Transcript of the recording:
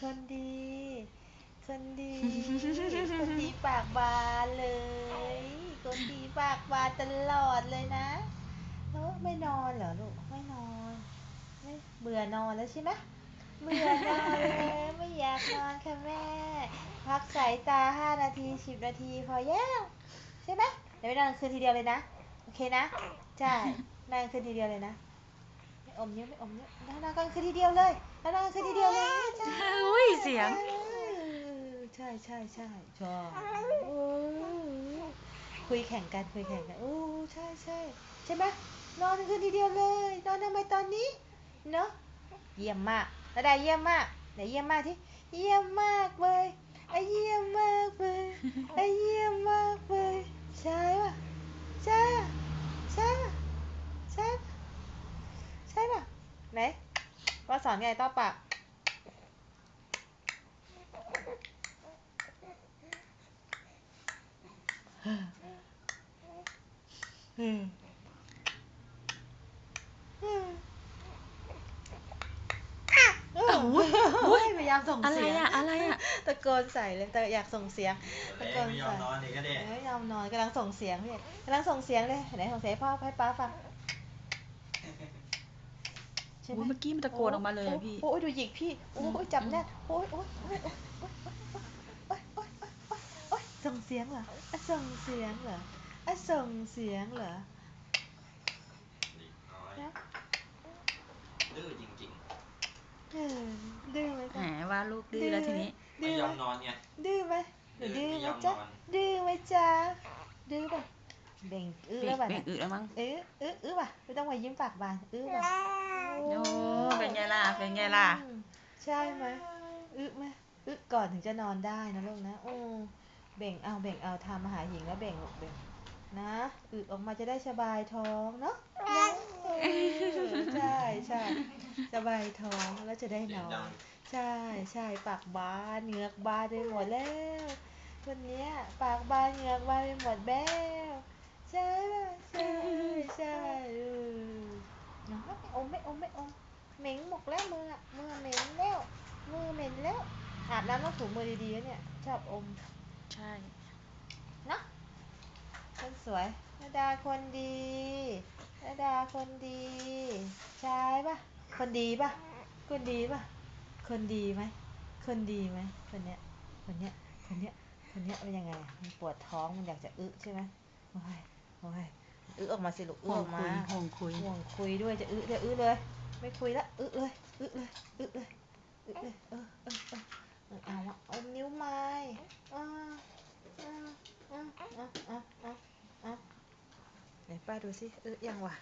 คนดี คนดี คนดีปากบานเลย คนดีปากบานตลอดเลยนะเออไม่นอนเหรอลูก ไม่นอนไม่เบื่อนอนแล้วใช่ไหมเบื่อนอนแล้วไม่อยากนอนค่ะแม่ พักสายตาห้านาทีสิบนาทีพอแล้วใช่ไหมเดี๋ยวไปนอนคืนทีเดียวเลยนะ โอเคนะ ใช่นอนคืนทีเดียวเลยนะ ไม่อมเยอะไม่อมเยอะนอนกันคืนทีเดียวเลย นอนกันคืนทีเดียวเลยใช่อุ้ยเสียง ใช่ใช่ใช่ชอบโอ้คุยแข่งกันคุยแข่งกันโอ้ใช่ใช่ใช่ไหมนอนคืนทีเดียวเลยนอนทำไมตอนนี้เนอะเยี่ยมมากระดาเยี่ยมมากไหนเยี่ยมมากที่เยี่ยมมากเลยไอเยี่ยมมากเลยไอเยี่ยมมากเลยใช่ปะใช่ปะใช่ปะใช่ปะใช่ปะไหนว่า สอนไงต่อปากอืมอืมอ้าวอุ๊ยโอ้ยพยายามส่งอะไรเสียงอะอะไรอะตะโกนใส่เลยแต่อยากส่งเสียงตะโกนไม่ยอใส่มนอนอีกก็ดิไม่ยอมนอนกำลังส่งเสียงพี่กำลังส่งเสียงเลยไหนส่งเสียงให้พ่อให้ป้าฟัง ใช่ไหมเมื่อกี้มันตะโกนออกมาเลยพี่ โอ้ยดูหยิกพี่ โอ้ยจับแน่โอ้ยโอ้ยโอ้ยโอ้ยโอ้ยโอ้ยส่งเสียงเหรอส่งเสียงเหรอส่งเสียงเหรอดื้อจริงๆดื้อไหมแหมว่าลูกดื้อแล้วทีนี้ดื้อไหมดื้อไหมดื้อไหมจ๊ะดื้อไหมจ๊ะดื้อป่ะ เบ่งอื้อเบรแล้วกป่ะเบรเนี่กยอึแล้วมั้งเอื้ออื้ออื้อป่ะไม่ต้องมายิ้มปากบานอื้อป่ะโอ้เป็นไงล่ะ เป็นไงล่ะ อืมใช่ไหมอื้อไหมอื้อก่อนถึงจะนอนได้นะลูกนะโอ้เบ่งเอาเบ่งเอาทำอาหารหญิงแล้วเบ่งลูกเบ่งนะอึออกมาจะได้สบายท้องเนาะนะเออใช่ใช่สบายท้องแล้วจะได้เสีนยงอดันงใช่ใช่ปากบานเหงือกบานไปหมดแล้วคนเนี้ยปากบานเหงือกบานไปหมดแล้ว ใช่ป่ะใช่ใช่เออน้องไม่อมไม่อมไม่อมเหม็นหมกแล้วมืออะมือเหม็นแล้วมือเหม็นแล้วอาบน้ำต้องถูมือดีๆนะเนี่ยชอบอมใช่ เนาะคนสวยนาดาคนดีนาดาคนดีใช่ป่ะคนดีป่ะคนดีป่ะคนดีไหมคนดีไหมคนเนี้ยคนเนี้ยคนเนี้ยคนเนี้ยเป็นยังไงอะมันปวดท้องมันอยากจะอึใช่ไหมโอ้ย อ้ยอึออกมาสิลูกอึห่วองอกมาคุยห่วงคุย ห่วงคุยด้วยจะอึจะอึเลย ไม่คุยละอึเลยอึเลยอึเลยอึเลยเออเออเออเออเอาอะเอานิ้วไม้อ่าอ่าอ่าอ่าอ่าอ่าอ่าไหนป้าดูสิอึยังวะ